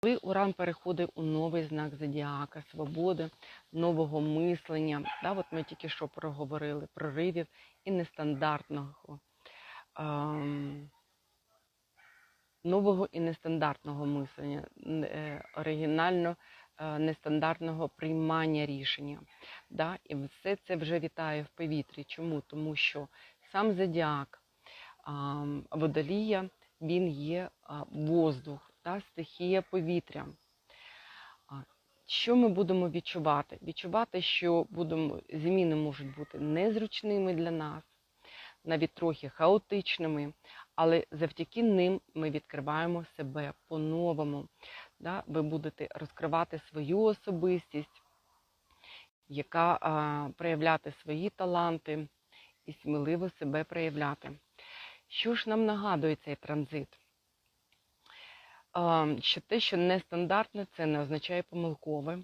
Коли Уран переходить у новий знак зодіака, свободи, нового мислення, да, от ми тільки що проговорили, проривів і нестандартного, ем, нового і нестандартного мислення, е, оригінально е, нестандартного приймання рішення. Да? І все це вже вітає в повітрі. Чому? Тому що сам зодіак ам, водолія він є а, воздух, та, стихія повітря. Що ми будемо відчувати? Відчувати, що будемо, зміни можуть бути незручними для нас, навіть трохи хаотичними, але завдяки ним ми відкриваємо себе по-новому. Да? Ви будете розкривати свою особистість, яка а, проявляти свої таланти і сміливо себе проявляти. Що ж нам нагадує цей транзит? А, Що те, що нестандартне, це не означає помилкове.